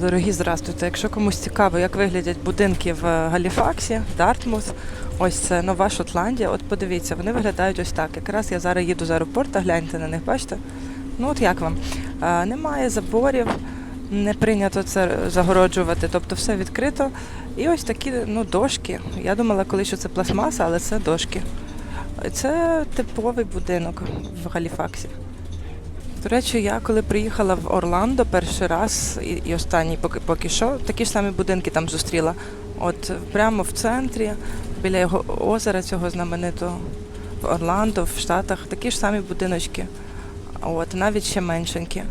Дорогі, здравствуйте. Якщо комусь цікаво, як виглядять будинки в Галіфаксі, Дартмут, ось це Нова Шотландія. От подивіться, вони виглядають ось так. Якраз я зараз їду з аеропорту, гляньте на них, бачите? Ну от як вам? А, немає заборів, не прийнято це загороджувати, тобто все відкрито. І ось такі ну, дошки. Я думала, коли що це пластмаса, але це дошки. Це типовий будинок в Галіфаксі. До речі, я коли приїхала в Орландо перший раз і, і останній поки, поки що, такі ж самі будинки там зустріла. От прямо в центрі, біля його озера цього знаменитого в Орландо, в Штатах, такі ж самі будиночки. От, навіть ще меншенькі.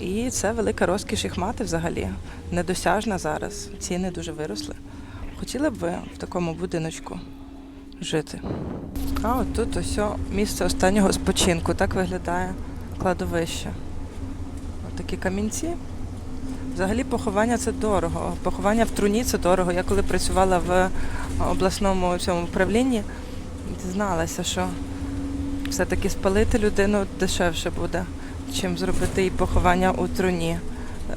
І це велика розкіш їх мати взагалі. Недосяжна зараз. Ціни дуже виросли. Хотіли б ви в такому будиночку жити? А от тут ось місце останнього спочинку. Так виглядає кладовище. От такі камінці. Взагалі поховання це дорого. Поховання в труні це дорого. Я коли працювала в обласному цьому управлінні, дізналася, що все-таки спалити людину дешевше буде, чим зробити їй поховання у труні.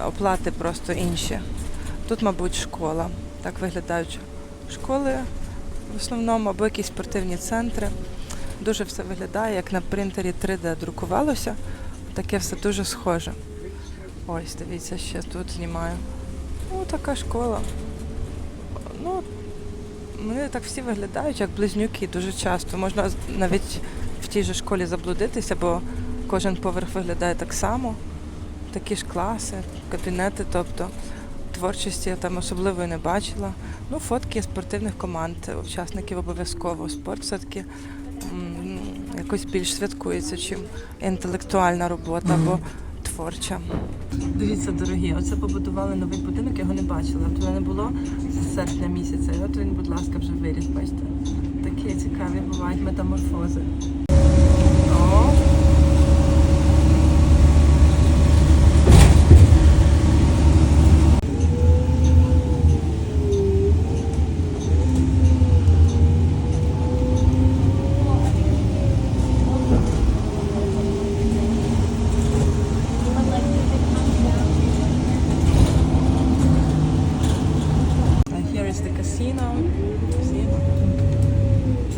Оплати просто інші. Тут, мабуть, школа. Так виглядають школи в основному, або якісь спортивні центри. Дуже все виглядає, як на принтері 3D друкувалося. Таке все дуже схоже. Ось, дивіться, ще тут знімаю. Ну, така школа. Ну, вони так всі виглядають, як близнюки дуже часто. Можна навіть в тій же школі заблудитися, бо кожен поверх виглядає так само. Такі ж класи, кабінети, тобто творчості я там особливо не бачила. Ну, фотки спортивних команд, учасників обов'язково. Спорт все-таки м, якось більш святкується, чим інтелектуальна робота або творча. Дивіться, дорогі, оце побудували новий будинок, його не бачила. Його не було з серпня місяця. І от він, будь ласка, вже виріс, бачите. Такі цікаві бувають метаморфози. О,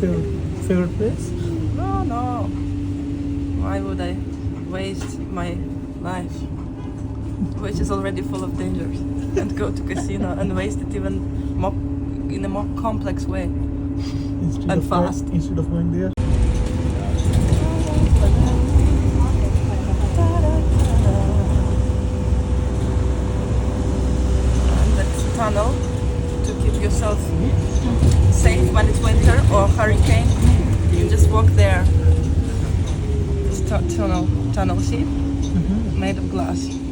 Favorite, favorite place? No, no. Why would I waste my life, which is already full of dangers, and go to casino and waste it even more in a more complex way? Instead And of going- fast. instead of going there. And that's a tunnel to keep yourself safe when it's winter or hurricane. You just walk there. This tunnel, tunnel, see? Mm-hmm. Made of glass.